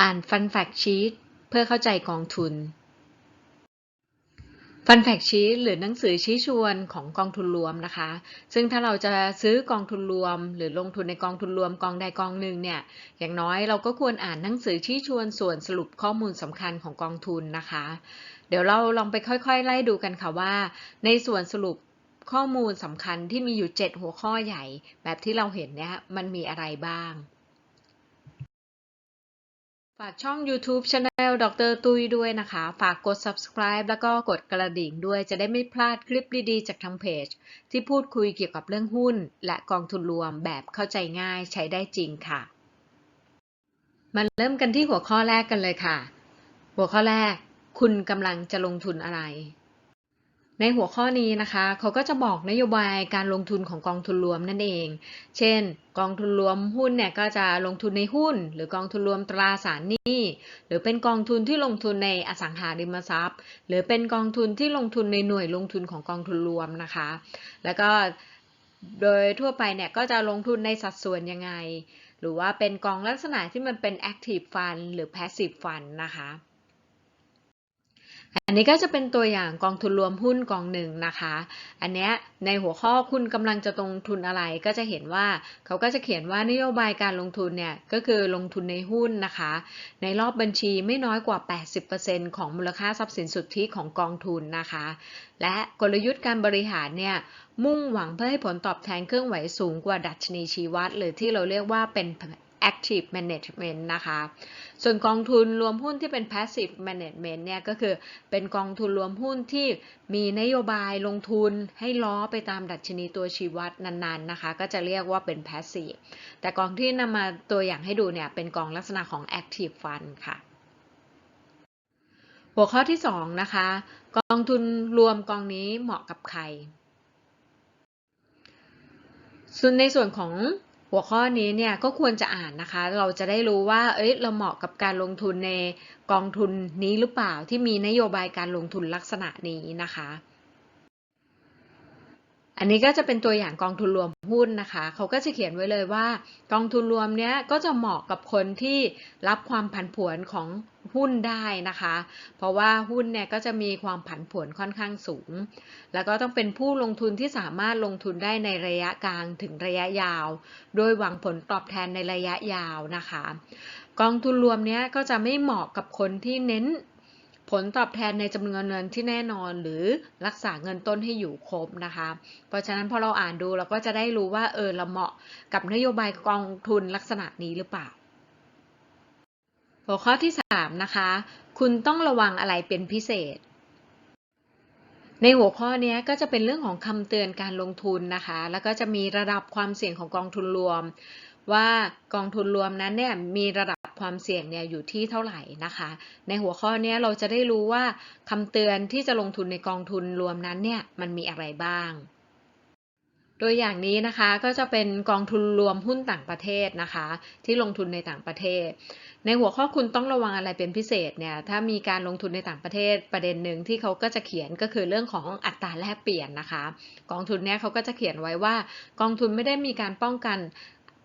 อ่านฟันแฟกชีตเพื่อเข้าใจกองทุนฟันแฟกชีตหรือหนังสือชี้ชวนของกองทุนรวมนะคะ ซึ่งถ้าเราจะซื้อกองทุนรวม หรือลงทุนในกองทุนรวมกองใดกองหนึ่งเนี่ย อย่างน้อยเราก็ควรอ่านหนังสือชี้ชวนส่วนสรุปข้อมูลสำคัญของกองทุนนะคะ เดี๋ยวเราลองไปค่อยๆ ไล่ดูกันค่ะว่า ในส่วนสรุปข้อมูลสำคัญที่มีอยู่ 7 หัวข้อใหญ่ แบบที่เราเห็นเนี่ยมันมีอะไรบ้าง ฝากช่อง YouTube Channel ดรตุ้ยด้วยนะคะ ฝากกด subscribe แล้วก็กดกระดิ่งด้วยจะได้ไม่พลาดคลิปดีๆ จากทางเพจ ที่พูดคุยเกี่ยวกับเรื่องหุ้น และกองทุนรวมแบบเข้าใจง่ายใช้ได้จริงค่ะ มาเริ่มกันที่หัวข้อแรกกันเลยค่ะ หัวข้อแรก คุณกำลังจะลงทุนอะไร ในหัวข้อนี้นะคะเขาก็จะบอกนโยบายการลงทุนของกองทุนรวมนั่นเอง เช่น กองทุนรวมหุ้นเนี่ยก็จะลงทุนในหุ้น หรือกองทุนรวมตราสารหนี้ หรือเป็นกองทุนที่ลงทุนในอสังหาริมทรัพย์ หรือเป็นกองทุนที่ลงทุนในหน่วยลงทุนของกองทุนรวมนะคะ แล้วก็โดยทั่วไปเนี่ยก็จะลงทุนในสัดส่วนยังไง หรือว่าเป็นกองลักษณะที่มันเป็น active fund หรือ passive fund นะคะ อันนี้ก็จะเป็นตัวอย่างกองทุนรวมหุ้นกองหนึ่งนะคะ อันเนี้ยในหัวข้อคุณกำลังจะลงทุนอะไรก็จะเห็นว่าเขาก็จะเขียนว่านโยบายการลงทุนเนี่ยก็คือลงทุนในหุ้นนะคะ ในรอบบัญชีไม่น้อยกว่า 80%ของมูลค่าทรัพย์สินสุทธิของกองทุนนะคะ และกลยุทธ์การบริหารเนี่ยมุ่งหวังเพื่อให้ผลตอบแทนเครื่องไหวสูงกว่าดัชนีชี้วัด หรือที่เราเรียกว่าเป็น active management นะคะ ส่วนกองทุนรวมหุ้นที่เป็น passive management เนี่ยก็คือเป็นกองทุนรวมหุ้นที่มีนโยบายลงทุนให้ล้อไปตามดัชนีตัวชี้วัดนานๆนะคะ ก็จะเรียกว่าเป็น passive แต่กองที่นำมาตัวอย่างให้ดูเนี่ยเป็นกองลักษณะของ active fund ค่ะหัวข้อที่ 2 นะคะ กองทุนรวมกองนี้เหมาะกับใครส่วนในส่วนของ หัวข้อนี้เนี่ยก็ควรจะอ่านนะคะ เราจะได้รู้ว่า เอ้ย เราเหมาะกับการลงทุนในกองทุนนี้หรือเปล่าที่มีนโยบายการลงทุนลักษณะนี้นะคะ อันนี้ก็จะเป็นตัวอย่างกองทุนรวมหุ้นนะคะ เขาก็จะเขียนไว้เลยว่ากองทุนรวมเนี้ยก็จะเหมาะกับคนที่รับความผันผวนของหุ้นได้นะคะ เพราะว่าหุ้นเนี่ยก็จะมีความผันผวนค่อนข้างสูง แล้วก็ต้องเป็นผู้ลงทุนที่สามารถลงทุนได้ในระยะกลางถึงระยะยาว โดยหวังผลตอบแทนในระยะยาวนะคะ กองทุนรวมเนี้ยก็จะไม่เหมาะกับคนที่เน้น ผลตอบแทนในจำนวนเงินที่แน่นอนหรือรักษาเงินต้นให้อยู่ครบนะคะ เพราะฉะนั้นพอเราอ่านดูเราก็จะได้รู้ว่าเออเราเหมาะกับนโยบายกองทุนลักษณะนี้หรือเปล่า หัวข้อที่ 3 นะคะ คุณต้องระวังอะไรเป็นพิเศษในหัวข้อนี้ก็จะเป็นเรื่องของคำเตือนการลงทุนนะคะ แล้วก็จะมีระดับความเสี่ยงของกองทุนรวม ว่ากองทุนรวมนั้นเนี่ยมีระดับความเสี่ยงเนี่ยอยู่ที่เท่าไหร่นะคะ ในหัวข้อนี้เราจะได้รู้ว่าคำเตือนที่จะลงทุนในกองทุนรวมนั้นเนี่ยมันมีอะไรบ้างตัวอย่างนี้นะคะก็จะเป็นกองทุนรวมหุ้นต่างประเทศนะคะ ที่ลงทุนในต่างประเทศ ในหัวข้อคุณต้องระวังอะไรเป็นพิเศษเนี่ยถ้ามีการลงทุนในต่างประเทศประเด็นหนึ่งที่เขาก็จะเขียนก็คือเรื่องของอัตราแลกเปลี่ยนนะคะ กองทุนเนี้ยเขาก็จะเขียนไว้ว่ากองทุนไม่ได้มีการป้องกัน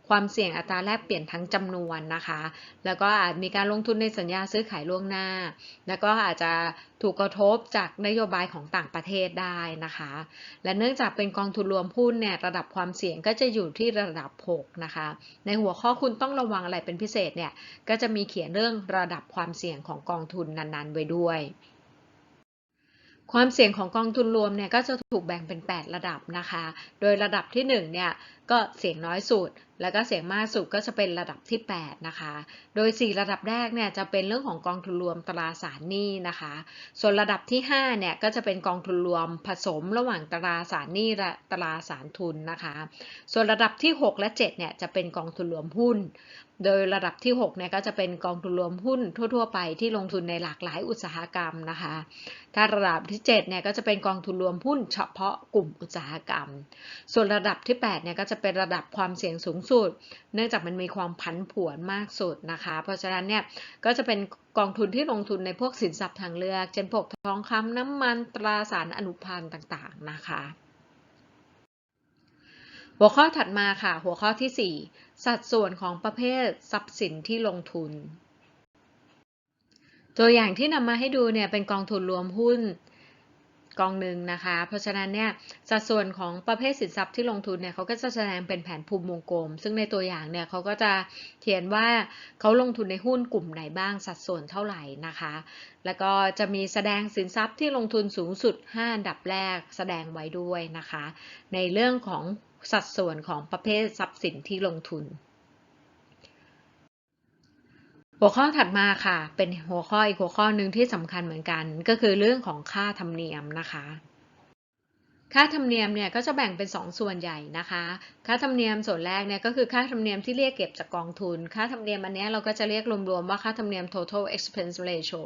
ความเสี่ยงอัตราแลกเปลี่ยนทั้งจำนวนนะคะ แล้วก็อาจมีการลงทุนในสัญญาซื้อขายล่วงหน้า แล้วก็อาจจะถูกกระทบจากนโยบายของต่างประเทศได้นะคะ และเนื่องจากเป็นกองทุนรวมหุ้นเนี่ยระดับความเสี่ยงก็จะอยู่ที่ระดับ 6 นะคะ ในหัวข้อคุณต้องระวังอะไรเป็นพิเศษเนี่ยก็จะมีเขียนเรื่องระดับความเสี่ยงของกองทุนนั้นๆไว้ด้วย ความเสี่ยงของกองทุนรวมเนี่ยก็จะถูกแบ่งเป็น 8 ระดับนะคะ โดยระดับที่1เนี่ยก็เสียงน้อยสุด แล้วก็เสียงมากสุดก็จะเป็นระดับที่ 8 นะคะ โดย 4 ระดับแรกเนี่ยจะเป็นเรื่องของกองทุนรวมตราสารหนี้นะคะ ส่วนระดับที่5เนี่ยก็จะเป็นกองทุนรวมผสมระหว่างตราสารหนี้และตราสารทุนนะคะ ส่วนระดับที่ 6 และ7เนี่ยจะเป็นกองทุนรวมหุ้น โดยระดับที่6เนี่ยก็จะเป็นกองทุนรวมหุ้นทั่ว ๆ ไปที่ลงทุนในหลากหลายอุตสาหกรรมนะคะ ถ้าระดับที่7เนี่ยก็จะเป็นกองทุนรวมหุ้นเฉพาะกลุ่มอุตสาหกรรม ส่วนระดับที่8เนี่ยก็จะเป็นระดับความเสี่ยงสูงสุด เนื่องจากมันมีความผันผวนมากสุดนะคะ เพราะฉะนั้นเนี่ยก็จะเป็นกองทุนที่ลงทุนในพวกสินทรัพย์ทางเลือก เช่นพวกทองคำน้ำมันตราสารอนุพันธ์ต่างๆนะคะ หัวข้อถัดมาค่ะ หัวข้อที่ 4 สัดส่วนของประเภททรัพย์สินที่ลงทุน ตัวอย่างที่นำมาให้ดูเนี่ยเป็นกองทุนรวมหุ้นกองหนึ่งนะคะ เพราะฉะนั้นเนี่ยสัดส่วนของประเภทสินทรัพย์ที่ลงทุนเนี่ยเขาก็จะแสดงเป็นแผนภูมิวงกลม ซึ่งในตัวอย่างเนี่ยเขาก็จะเขียนว่าเขาลงทุนในหุ้นกลุ่มไหนบ้างสัดส่วนเท่าไหร่นะคะ แล้วก็จะมีแสดงสินทรัพย์ที่ลงทุนสูงสุด 5 อันดับแรกแสดงไว้ด้วยนะคะ ในเรื่องของ สัดส่วนของประเภททรัพย์สินที่ลงทุน หัวข้อถัดมาค่ะ เป็นหัวข้ออีกหัวข้อหนึ่งที่สำคัญเหมือนกัน ก็คือเรื่องของค่าธรรมเนียมนะคะค่าธรรมเนียมเนี่ยก็จะแบ่งเป็น 2 ส่วนใหญ่นะคะ ค่าธรรมเนียมส่วนแรกเนี่ยก็คือค่าธรรมเนียมที่เรียกเก็บจากกองทุน ค่าธรรมเนียมอันนี้เราก็จะเรียกรวมๆว่าค่าธรรมเนียม total expense ratio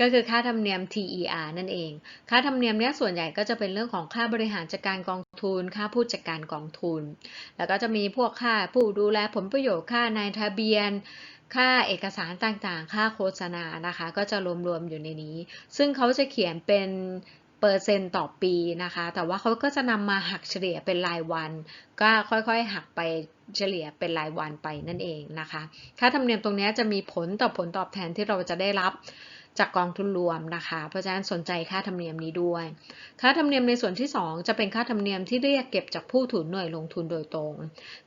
ก็คือค่าธรรมเนียม TER นั่นเอง ค่าธรรมเนียมเนี้ยส่วนใหญ่ก็จะเป็นเรื่องของค่าบริหารจัดการกอง ทุน ค่าผู้จัดการกองทุน แล้วก็จะมีพวกค่าผู้ดูแลผลประโยชน์ค่านายทะเบียน ค่าเอกสารต่างๆ ค่าโฆษณานะคะ ก็จะรวมๆอยู่ในนี้ ซึ่งเขาจะเขียนเป็นเปอร์เซ็นต์ต่อปีนะคะ แต่ว่าเขาก็จะนำมาหักเฉลี่ยเป็นรายวัน ก็ค่อยๆหักไปเฉลี่ยเป็นรายวันไปนั่นเองนะคะ ค่าธรรมเนียมตรงนี้จะมีผลต่อผลตอบแทนที่เราจะได้รับ จากกองทุนรวมนะคะ เพราะฉะนั้นสนใจค่าธรรมเนียมนี้ด้วย ค่าธรรมเนียมในส่วนที่ 2 จะเป็นค่าธรรมเนียมที่เรียกเก็บจากผู้ถือหน่วยลงทุนโดยตรง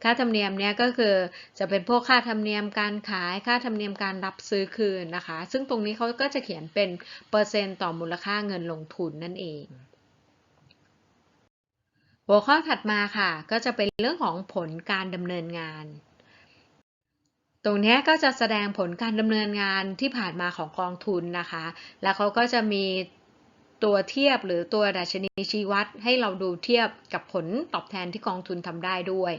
ค่าธรรมเนียมเนี้ยก็คือจะเป็นพวกค่าธรรมเนียมการขาย ค่าธรรมเนียมการรับซื้อคืนนะคะ ซึ่งตรงนี้เขาก็จะเขียนเป็นเปอร์เซ็นต์ต่อมูลค่าเงินลงทุนนั่นเองหัวข้อถัดมาค่ะ ก็จะเป็นเรื่องของผลการดำเนินงาน ตรงนี้ก็จะแสดงผลการดำเนินงานที่ผ่านมาของกองทุนนะคะ แล้วเขาก็จะมีตัวเทียบหรือตัวดัชนีชี้วัดให้เราดูเทียบกับผลตอบแทนที่กองทุนทำได้ด้วย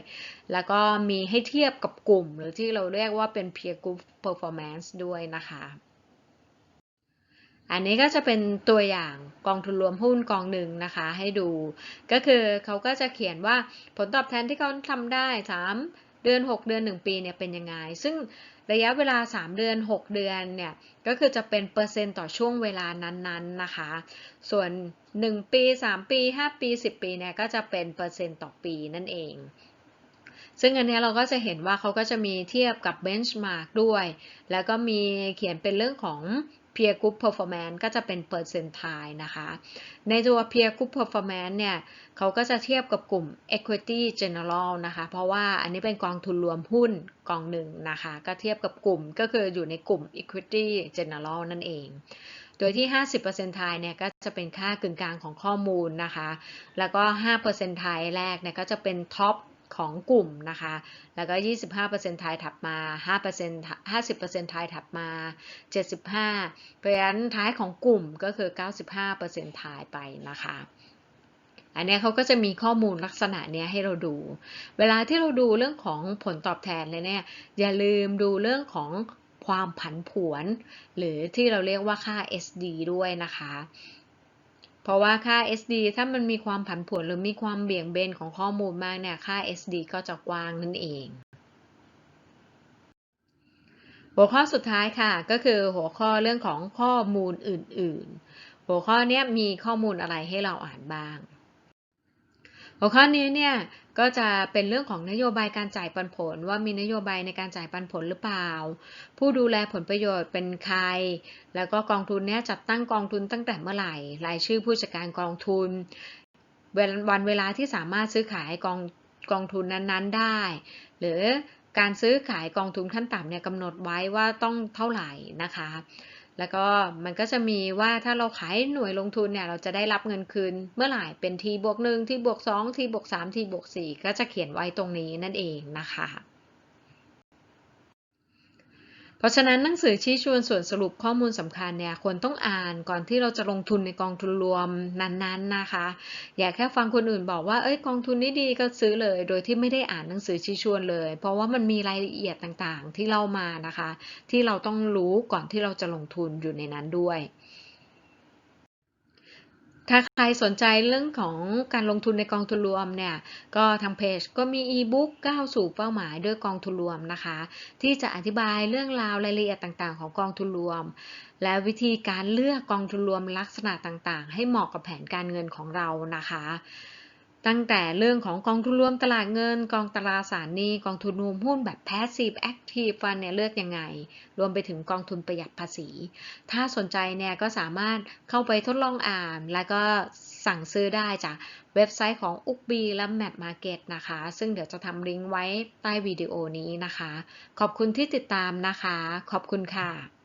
แล้วก็มีให้เทียบกับกลุ่ม หรือที่เราเรียกว่าเป็น peer group performance ด้วยนะคะ อันนี้ก็จะเป็นตัวอย่างกองทุนรวมหุ้นกองหนึ่งนะคะ ให้ดู ก็คือเขาก็จะเขียนว่าผลตอบแทนที่เขาทำได้3 เดือน 6 เดือน 1 ปีเนี่ยเป็นยังไง ซึ่งระยะเวลา 3 เดือน 6 เดือนเนี่ยก็คือจะเป็นเปอร์เซ็นต์ต่อช่วงเวลานั้นๆนะคะ ส่วน 1 ปี 3 ปี 5 ปี 10 ปีเนี่ยก็จะเป็นเปอร์เซ็นต์ต่อปีนั่นเอง ซึ่งอันนี้เราก็จะเห็นว่าเขาก็จะมีเทียบกับเบนช์มาร์กด้วย แล้วก็มีเขียนเป็นเรื่องของ peer group performance ก็จะเป็นเปอร์เซนต์ไทนะคะ ในตัว peer group performance เนี่ยเขาก็จะเทียบกับกลุ่ม equity general นะคะ เพราะว่าอันนี้เป็นกองทุนรวมหุ้นกองหนึ่งนะคะ ก็เทียบกับกลุ่มก็คืออยู่ในกลุ่ม equity general นั่นเอง โดยที่ 50%ไทยเนี่ยก็จะเป็นค่ากึ่งกลางของข้อมูลนะคะ แล้วก็5%ไทยแรกเนี่ยก็จะเป็นท็อป ของกลุ่มนะคะ แล้วก็ 25%ไทยถัดมา 5% 50%ไทยถัดมา 75 เพราะฉะนั้นท้ายของกลุ่มก็คือ 95%ไทยไปนะคะ อันนี้เขาก็จะมีข้อมูลลักษณะนี้ให้เราดู เวลาที่เราดูเรื่องของผลตอบแทนเลยเนี่ย อย่าลืมดูเรื่องของความผันผวน หรือที่เราเรียกว่าค่า SD ด้วยนะคะ เพราะว่าค่า SD ถ้ามันมีความผันผวนหรือมีความเบี่ยงเบนของข้อมูลมากเนี่ยค่า SD ก็จะกว้างนั่นเอง หัวข้อสุดท้ายค่ะก็คือหัวข้อเรื่องของข้อมูลอื่น ๆ หัวข้อนี้มีข้อมูลอะไรให้เราอ่านบ้าง หัวข้อนี้เนี่ยก็จะเป็นเรื่องของนโยบายการจ่ายปันผล ว่ามีนโยบายในการจ่ายปันผลหรือเปล่า ผู้ดูแลผลประโยชน์เป็นใคร แล้วก็กองทุนเนี้ยจัดตั้งกองทุนตั้งแต่เมื่อไหร่ รายชื่อผู้จัดการกองทุน วันเวลาที่สามารถซื้อขายกองกองทุนนั้นๆได้ หรือการซื้อขายกองทุนขั้นต่ำเนี่ยกำหนดไว้ว่าต้องเท่าไหร่นะคะ แล้วก็มันก็จะมีว่าถ้าเราขายหน่วยลงทุนเนี่ยเราจะได้รับเงินคืนเมื่อไหร่เป็นทีบวกหนึ่งทีบวกสองทีบวกสามทีบวกสี่ก็จะเขียนไว้ตรงนี้นั่นเองนะคะ เพราะฉะนั้นหนังสือชี้ชวนส่วนสรุปข้อมูลสำคัญเนี่ยควรต้องอ่านก่อนที่เราจะลงทุนในกองทุนรวมนั้นๆนะคะ อย่าแค่ฟังคนอื่นบอกว่าเอ้ยกองทุนนี้ดีก็ซื้อเลย โดยที่ไม่ได้อ่านหนังสือชี้ชวนเลย เพราะว่ามันมีรายละเอียดต่างๆ ที่เล่ามานะคะ ที่เราต้องรู้ก่อนที่เราจะลงทุนอยู่ในนั้นด้วย ถ้าใครสนใจเรื่องของการลงทุนในกองทุนรวมเนี่ย ก็ทางเพจก็มีอีบุ๊กก้าวสู่เป้าหมายด้วยกองทุนรวมนะคะ ที่จะอธิบายเรื่องราวรายละเอียดต่างๆ ของกองทุนรวม และวิธีการเลือกกองทุนรวมลักษณะต่างๆ ให้เหมาะกับแผนการเงินของเรานะคะ ตั้งแต่เรื่องของกองทุนรวมตลาดเงิน กองตราสารหนี้กองทุนรวมหุ้นแบบ passive active fund เนี่ยเลือกยังไง รวมไปถึงกองทุนประหยัดภาษี ถ้าสนใจเนี่ยก็สามารถเข้าไปทดลองอ่าน แล้วก็สั่งซื้อได้จากเว็บไซต์ของ u k b และ Map Market นะคะ ซึ่งเดี๋ยวจะทำลิงก์ไว้ใต้วิดีโอนี้นะคะ ขอบคุณที่ติดตามนะคะ ขอบคุณค่ะ